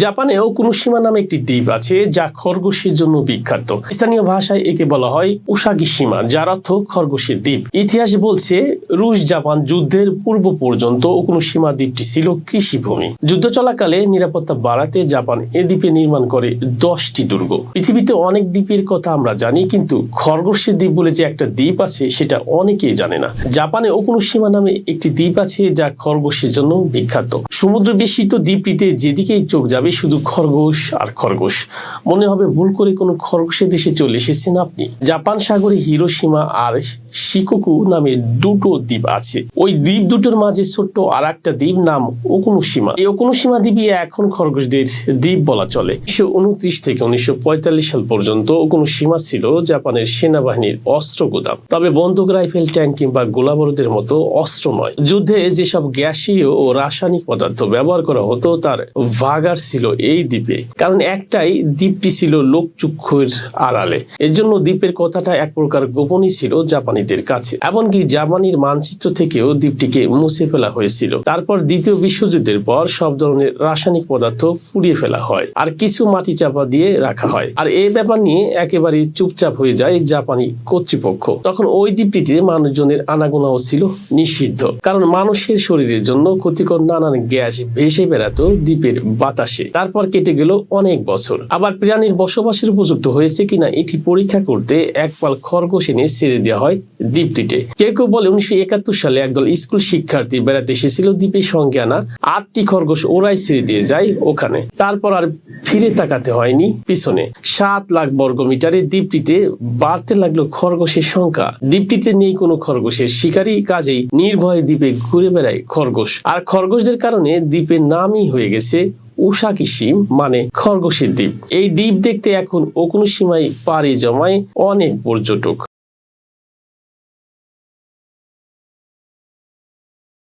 জাপানে ওকুনোশিমা নামে একটি দ্বীপ আছে, যা খরগোশের জন্য বিখ্যাত। স্থানীয় ভাষায় একে বলা হয় উসাগিসীমা যার অর্থ খরগোশের দ্বীপ। ইতিহাস বলছে, রুশ জাপান যুদ্ধের পূর্ব পর্যন্ত ওকুনোশিমা দ্বীপটি ছিল কৃষিভূমি। যুদ্ধ চলাকালে নিরাপত্তা বাড়াতে জাপান এ দ্বীপে নির্মাণ করে দশটি দুর্গ। পৃথিবীতে অনেক দ্বীপের কথা আমরা জানি, কিন্তু খরগোশের দ্বীপ বলে যে একটা দ্বীপ আছে, সেটা অনেকেই জানে না। জাপানে ওকুনোশিমা নামে একটি দ্বীপ আছে, যা খরগোশের জন্য বিখ্যাত। সমুদ্র বেষ্টিত দ্বীপটিতে যেদিকেই চোখ যাবে শুধু খরগোশ আর খরগোশ। মনে হবে ভুল করে কোনো খরগোশের দেশে চলে এসেছেন আপনি। জাপান সাগরে হিরোসীমা আর শিকোকু নামে দুটো দ্বীপ আছে। ওই দ্বীপ দুটোর মাঝে ছোট্ট আর একটা দ্বীপ নাম ওকুনোসীমা এই ওকুনোসীমা দ্বীপই এখন খরগোশদের দ্বীপ বলা চলে। উনিশশো উনত্রিশ থেকে উনিশশো পঁয়তাল্লিশ সাল পর্যন্ত ওকুনোসীমা ছিল জাপানের সেনাবাহিনীর অস্ত্র গোদাম। তবে বন্দুক, রাইফেল, ট্যাঙ্ক কিংবা গোলাবারুদের মতো অস্ত্র নয়। যুদ্ধে যেসব গ্যাসীয় ও রাসায়নিক পদার্থ ব্যবহার করা হতো, তার ভাগার ছিল এই দ্বীপে। কারণ একটাই দ্বীপটি ছিল লোকচক্ষুর আড়ালে। এর জন্য দ্বীপের কথাটা এক প্রকার গোপনই ছিল জাপানিদের কাছে। এমনকি জাপানির মানচিত্র থেকেও দ্বীপটিকে মুছে ফেলা হয়েছিল। তারপর দ্বিতীয় বিশ্বযুদ্ধের পর সব ধরনের রাসায়নিক পদার্থ পুড়িয়ে ফেলা হয় আর কিছু মাটি চাপা দিয়ে রাখা হয়। আর এই ব্যাপার নিয়ে একেবারে চুপচাপ হয়ে যায় জাপানি কর্তৃপক্ষ। তখন ওই দ্বীপটিতে মানুষজনের আনাগোনাও ছিল নিষিদ্ধ। কারণ মানুষের শরীরের জন্য ক্ষতিকর নানান গ্যাস ভেসে বেড়াতো দ্বীপের বাতাসে। তারপর কেটে গেল অনেক বছর। আবার প্রাণীর বসবাসের উপযুক্ত হয়েছে কিনা এটি পরীক্ষা করতে এক পাল খরগোশ এনে ছেড়ে দেওয়া হয় দ্বীপটিতে। কেউ কেউ বলে উনিশশো একাত্তর সালে একদল স্কুল শিক্ষার্থী বেড়াতে এসেছিল দ্বীপের সঙ্গে আনা আটটি খরগোশ ওরাই ছেড়ে দিয়ে যায় ওখানে। তারপর আর ফিরে তাকাতে হয়নি পিছনে। সাত লাখ বর্গ মিটারে দ্বীপটিতে বাড়তে লাগল খরগোশের সংখ্যা। দ্বীপটিতে নেই কোনো খরগোশের শিকারী, কাজেই নির্ভয়ে দ্বীপে ঘুরে বেড়ায় খরগোশ। আর খরগোশদের কারণে দ্বীপের নামই হয়ে গেছে উষাকিসিম মানে খরগোশের দ্বীপ। এই দ্বীপ দেখতে এখন ওকুনো সীমায় পাড়ি জমায় অনেক পর্যটক।